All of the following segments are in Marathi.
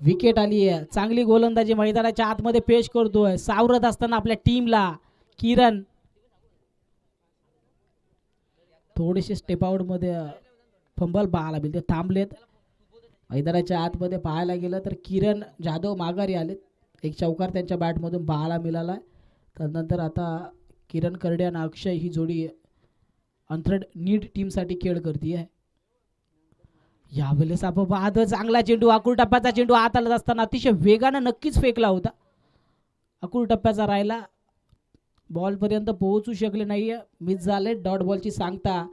विकेट आली आहे. चांगली गोलंदाजी मैदानाच्या आतमध्ये पेश करतोय. सावरत असताना आपल्या टीमला किरण. थोडेसे स्टेप आउटमध्ये फंबल पाहायला मिळते. थांबलेत. मैदानाच्या आतमध्ये पाहायला गेलं तर किरण जाधव माघारी आलेत एक चौकार त्यांच्या बॅटमधून पाहायला मिळाला. त्यानंतर आता किरण करडे आणि अक्षय ही जोडी अंथरड नीट टीमसाठी खेळ करते आहे यावेळेस आपण पाहतो चांगला चेंडू अकुल टप्प्याचा चेंडू आत आला असताना अतिशय वेगानं नक्कीच फेकला होता. अकुल टप्प्याचा राहिला. बॉलपर्यंत पोहोचू शकले नाही मिस झाले. डॉट बॉलची सांगता.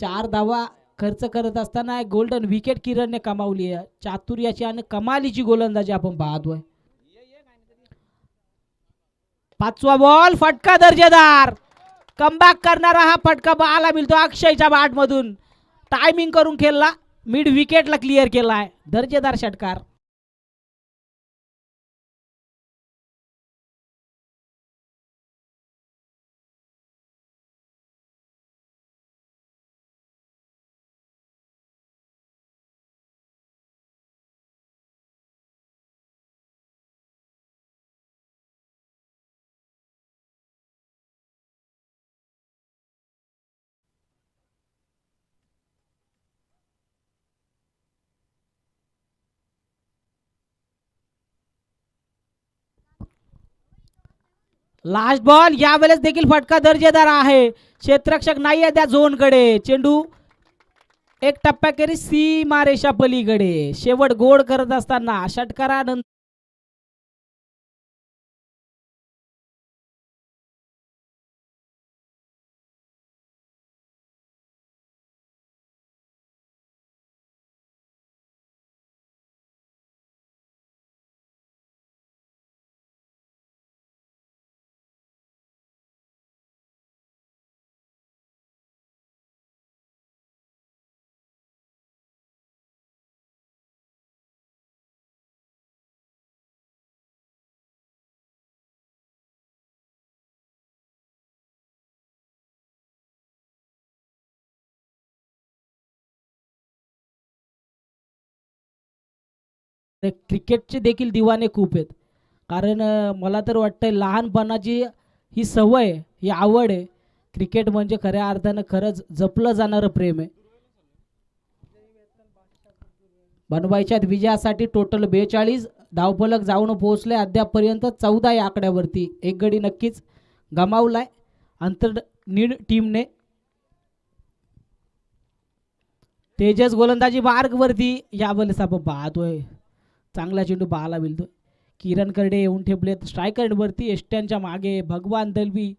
चार धावा खर्च करत असताना गोल्डन विकेट किरणने कमावली आहे. चातुर्याची आणि कमालीची गोलंदाजी आपण पाहतोय. पाचवा बॉल फटका दर्जेदार. कमबॅक करणारा हा फटका पाहायला मिळतो अक्षयच्या बॅट मधून. टायमिंग करून खेळला. मिड विकेटला क्लिअर केलाय दर्जेदार षटकार. लास्ट बॉल यावेळेस देखील फटका दर्जेदार आहे. क्षेत्ररक्षक नाही आहे त्या झोनकडे. चेंडू एक टप्प्याखेरी सीमा रेषा पलीकडे शेवट गोड करत असताना षटकारानंतर क्रिकेटचे देखील दिवाने खूप आहेत. कारण मला तर वाटतंय लहानपणाची ही सवय ही आवड आहे. क्रिकेट म्हणजे खऱ्या अर्थानं खरंच जपलं जाणारं प्रेम आहे. बनवायच्यात विजयासाठी टोटल बेचाळीस धावफलक जाऊन पोहोचले अद्यापपर्यंत चौदा या आकड्यावरती. एक गडी नक्कीच गमावलाय. अंतर नीड टीमने तेजस गोलंदाजी मार्गवरती यावेळेस आपण पाहतोय. चांगला चेंडू पाहायला मिळतो किरण करडे येऊन ठेपलेत. स्ट्रायकरवरती एष्ट्यांच्या मागे भगवान दलवी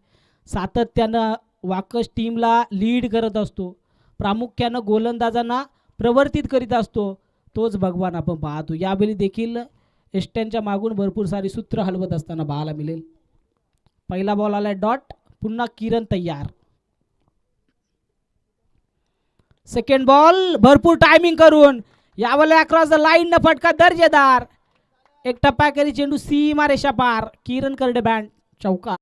सातत्यानं वाकस टीमला लीड करत असतो. प्रामुख्यानं गोलंदाजांना प्रवर्तित करीत असतो. तोच भगवान आपण पाहतो. यावेळी देखील एष्ट्यांच्या मागून भरपूर सारी सूत्र हलवत असताना पाहायला मिळेल. पहिला बॉल आलाय डॉट पुन्हा किरण तयार. सेकंड बॉल भरपूर टायमिंग करून यावले अक्रॉस द लाईन न फटका दर्जेदार. एक टप्पा केली चेंडू सीमा रेषा पार किरण करडे बँड चौका.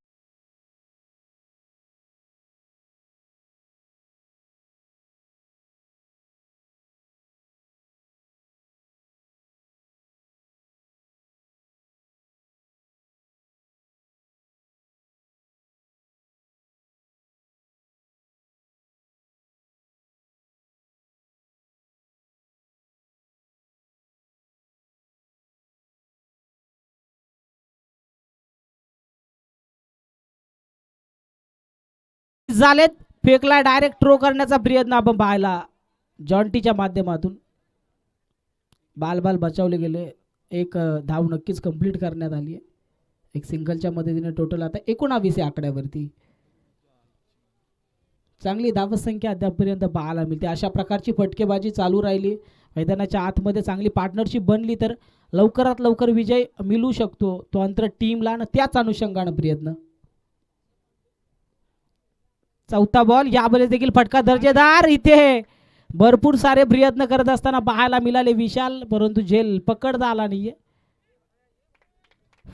झालेत. फेकला डायरेक्ट थ्रो करण्याचा प्रयत्न आपण पाहिला जॉन्टीच्या माध्यमातून. बाल बाल बचावले गेले. एक धाव नक्कीच कंप्लीट करण्यात आली आहे. एक सिंगलच्या मदतीने टोटल आता एकोणावीस या आकड्यावरती. चांगली धावसंख्या अद्यापपर्यंत पाहायला मिळते. अशा प्रकारची फटकेबाजी चालू राहिली. मैदानाच्या आतमध्ये चांगली पार्टनरशिप बनली तर लवकरात लवकर विजय मिळू शकतो. तो अंतर टीमला आणि त्याच अनुषंगानं प्रयत्न. चौथा बॉल यावेळेस देखील फटका दर्जेदार इथे भरपूर सारे प्रयत्न करत असताना पाहायला मिळाले विशाल परंतु झेल पकडता आला नाहीये.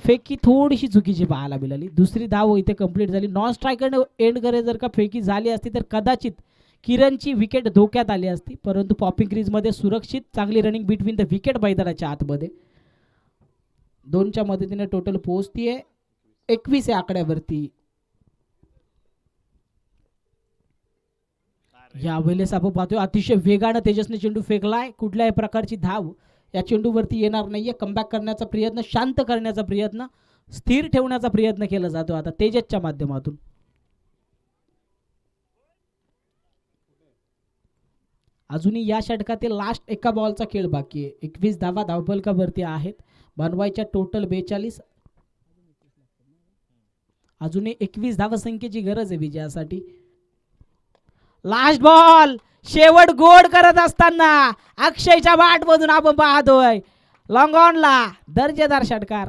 फेकी थोडीशी चुकीची पाहायला मिळाली. दुसरी धाव इथे कंप्लीट झाली. नॉन स्ट्रायकर एंड करे जर का फेकी झाली असती तर कदाचित किरणची विकेट धोक्यात आली असती. परंतु पॉपिंग क्रीजमध्ये सुरक्षित चांगली रनिंग बिटवीन द विकेट मैदानाच्या आतमध्ये. दोनच्या मदतीने टोटल पोहोचतीये. एकवीस या आकड्यावरती यावेळेस आपण पाहतोय अतिशय वेगानं तेजसने चेंडू फेकलाय. कुठल्याही प्रकारची धाव या चेंडूवरती येणार नाहीये. कमबॅक करण्याचा प्रयत्न शांत करण्याचा प्रयत्न स्थिर ठेवण्याचा प्रयत्न केला जातो आता तेजसच्या माध्यमातून. अजूनही या षटकातील लास्ट एका बॉलचा खेळ बाकी आहे. एकवीस धावा धावपलकावरती आहेत. बनवायच्या टोटल बेचाळीस. अजूनही एकवीस धावसंख्येची गरज आहे विजयासाठी. Last ball. शेवट गोड करत असताना अक्षयच्या बाटमधून आपण पाहतोय. लॉंग ऑनला दर्जेदार षटकार.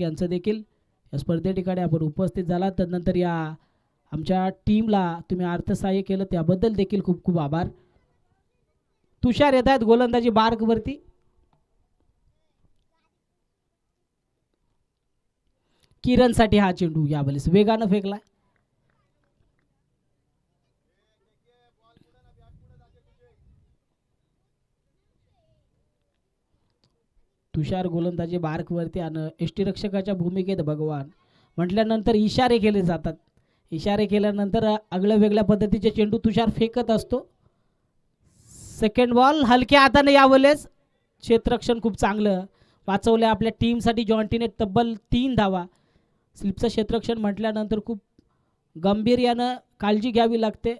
यांचं देखील या स्पर्धे ठिकाणी आपण उपस्थित झाला तदनंतर या आमच्या टीमला तुम्ही अर्थसहाय्य केलं. त्याबद्दल देखील खूप खूप आभार. तुषार येत आहेत गोलंदाजी मार्गवरती किरणसाठी हा चेंडू यावेळेस वेगानं फेकला तुषार गोलंदाजी बार्कवरती आणि यष्टीरक्षकाच्या भूमिकेत भगवान. म्हटल्यानंतर इशारे केले जातात. इशारे केल्यानंतर आगळ्या वेगळ्या पद्धतीचे चेंडू तुषार फेकत असतो. सेकंड बॉल हलक्या हाताने यावेळेस क्षेत्ररक्षण खूप चांगलं. वाचवलं आपल्या टीमसाठी जॉन्टीने तब्बल तीन धावा. स्लिपचं क्षेत्ररक्षण म्हटल्यानंतर खूप गंभीर्यानं काळजी घ्यावी लागते.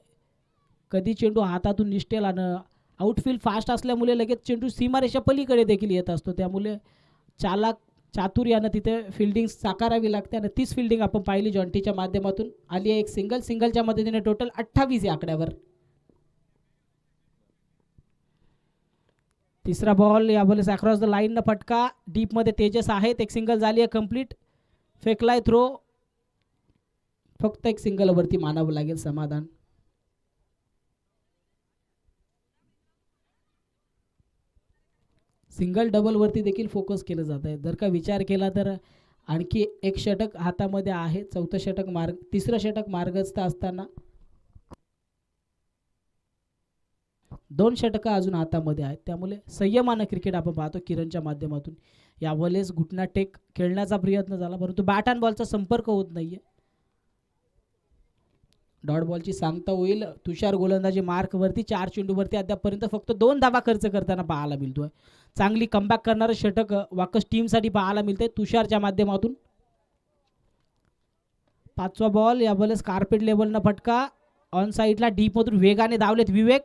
कधी चेंडू हातातून निष्ठेल आणि आउटफील्ड फास्ट असल्यामुळे लगेच चेंडू सीमारेषा पलीकडे देखील येत असतो. त्यामुळे चालाक चातुर्यानं तिथे फिल्डिंग साकारावी लागते आणि तीच फिल्डिंग आपण पाहिली जॉन्टीच्या माध्यमातून. आली आहे एक सिंगल सिंगलच्या मदतीने टोटल अठ्ठावीस या आकड्यावर. तिसरा बॉल या यावेळेस अक्रॉस द लाईननं फटका. डीपमध्ये तेजस आहेत. एक सिंगल झाली आहे कंप्लीट फेकलाय थ्रो फक्त एक सिंगलवरती मानावं लागेल समाधान. सिंगल डबलवरती देखील फोकस केलं जात आहे. जर का विचार केला तर आणखी एक षटक हातामध्ये आहे चौथं षटक मार्ग तिसरं षटक मार्गस्थ असताना दोन षटकं अजून हातामध्ये आहेत. त्यामुळे संयमानं क्रिकेट आपण पाहतो किरणच्या माध्यमातून. यावेळेस घुटना टेक खेळण्याचा प्रयत्न झाला परंतु बॅट अँड बॉलचा संपर्क होत नाहीये. डॉट बॉलची सांगता होईल. तुषार गोलंदाजी मार्कवरती चार चेंडूवरती अद्यापपर्यंत फक्त दोन धावा खर्च करताना पाहायला मिळतोय. चांगली कमबॅक करणारं षटक वाकस टीमसाठी पाहायला मिळतंय. तुषारच्या माध्यमातून. पाचवा बॉल या यावेळेस कार्पेट लेवलनं फटका. ऑन साईडला डीपमधून वेगाने धावलेत विवेक.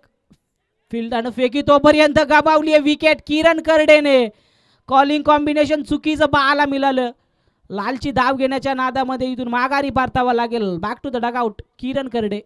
फिल्डानं फेकी तोपर्यंत गमावली आहे विकेट किरण करडेने. कॉलिंग कॉम्बिनेशन चुकीचं पाहायला मिळालं. लालची धाव घेण्याच्या नादामध्ये इथून माघारी परतावा लागेल. Back to the dugout Kiran Karde.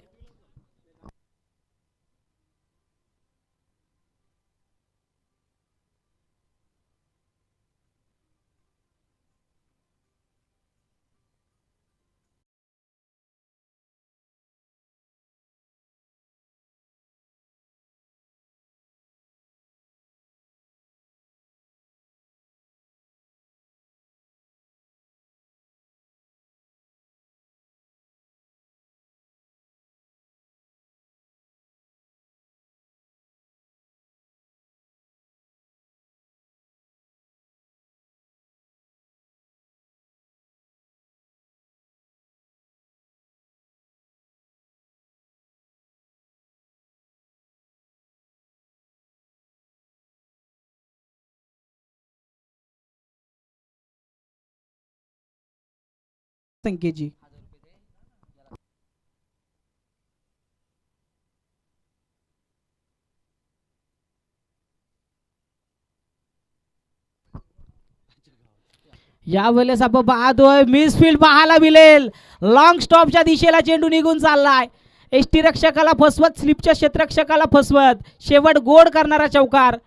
या यावेळेस आपण पाहतोय मिस फील्ड पाहायला मिळेल. लॉंग स्टॉपच्या दिशेला चेंडू निघून चाललाय. एस टी रक्षकाला फसवत स्लिपच्या क्षेत्ररक्षकाला फसवत. शेवट गोड करणारा चौकार.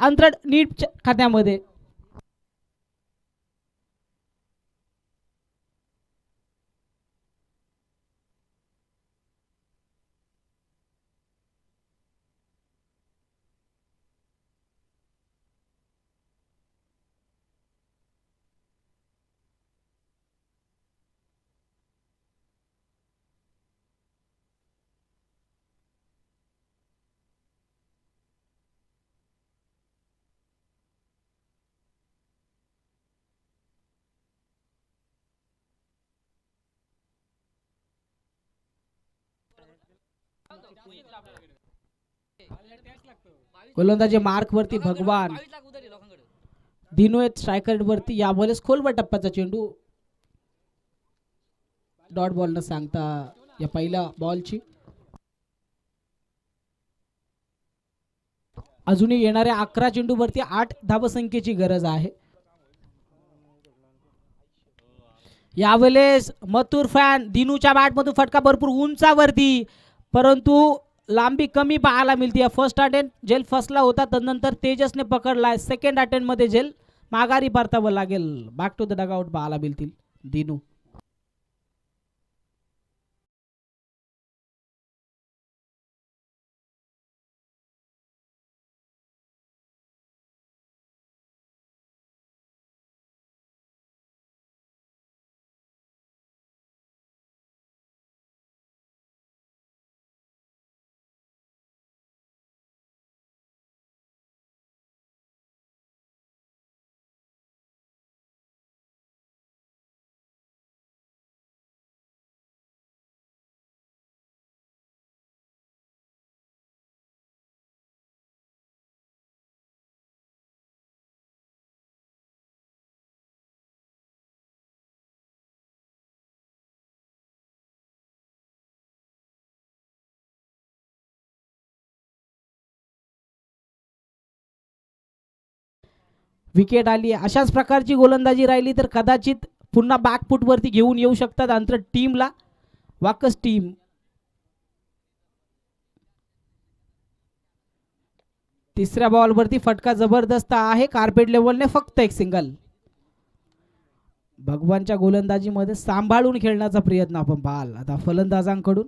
अंतर नीट खात्यामध्ये. गोलंदाजी मार्क वरती भगवान. दिनो स्ट्रायकर वरती यावेळेस खोलवर टप्प्याचा चेंडू. डॉट बॉल न सांगता या पहिल्या बॉलची. अजूनही येणाऱ्या अकरा चेंडू वरती आठ धावसंख्येची गरज आहे. यावेळेस मथुर फॅन दिनूच्या बॅटमधून फटका भरपूर उंचावरती. परंतु लांबी कमी पाहायला मिळते. फर्स्ट अटेंड जेल फसला होता तदनंतर तेजसने पकडला. सेकंड अटेंडमध्ये जेल माघारी परतावं लागेल. बॅक टू द डगआउट पाहायला मिळतील. दिनू. विकेट आली अशाच प्रकारची गोलंदाजी राहिली तर कदाचित पुन्हा बॅकफूटवरती घेऊन येऊ शकतात अंतर टीमला वाकस टीम तिसऱ्या बॉलवरती फटका जबरदस्त आहे. कार्पेट लेवलने फक्त एक सिंगल भगवानच्या गोलंदाजीमध्ये सांभाळून खेळण्याचा प्रयत्न आपण पाहाल. आता फलंदाजांकडून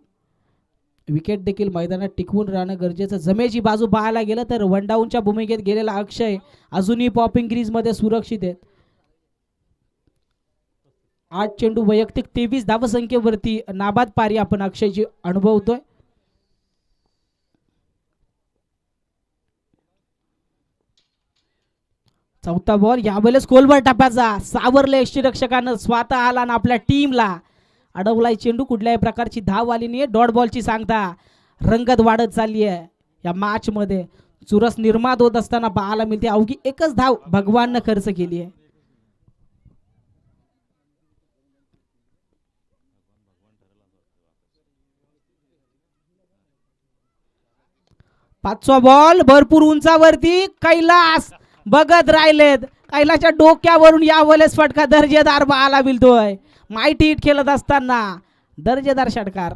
विकेट देखील मैदानात टिकवून राहणं गरजेचं. जमेची बाजू पाहायला गेलं तर वन डाऊनच्या भूमिकेत गेलेला अक्षय अजूनही पॉपिंग क्रीजमध्ये सुरक्षित आहेत. आठ चेंडू वैयक्तिक तेवीस धावसंख्येवरती नाबाद पारी आपण अक्षयची अनुभवतोय. चौथा बॉल यावेळेस कोलवर टप्प्याचा सावरले यष्टीरक्षकानं स्वतः आला आणि आपल्या टीमला अडवलाय चेंडू कुठल्याही प्रकारची धाव आली नाही डॉट बॉलची सांगता. रंगत वाढत चालली आहे या मॅचमध्ये चुरस निर्मात होत असताना पाहायला मिळते अवघी एकच धाव भगवाननं खर्च केली आहे पाचवा बॉल भरपूर उंचावरती कैलास बघत राहिलेत. कैलाच्या डोक्यावरून या वेळेस फटका दर्जेदार पाहायला मिळतोय. माहिती हिट खेळत असताना. दर्जेदार षटकार.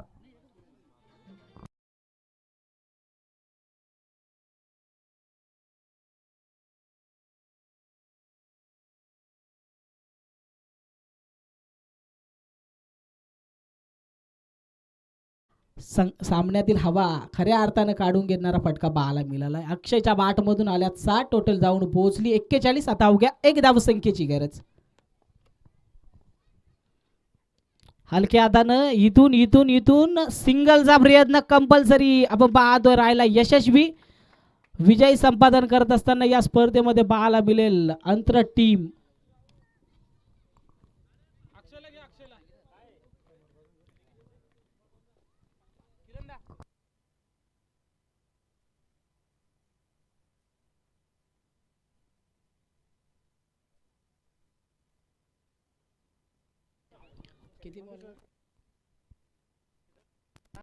सामन्यातील हवा खऱ्या अर्थानं काढून घेणारा फटका पाहायला मिळाला. अक्षयच्या बाटमधून आल्यात सात टोटल जाऊन पोहोचली एक्केचाळीस. आता अवघ्या एक धावसंख्येची गरज. हलक्या हातानं इथून इथून इथून सिंगलचा प्रयत्न कंपल्सरी आपण पाहतो राहिला यशस्वी. विजय संपादन करत असताना या स्पर्धेमध्ये पाहायला मिळेल अंतर टीम किती बॉल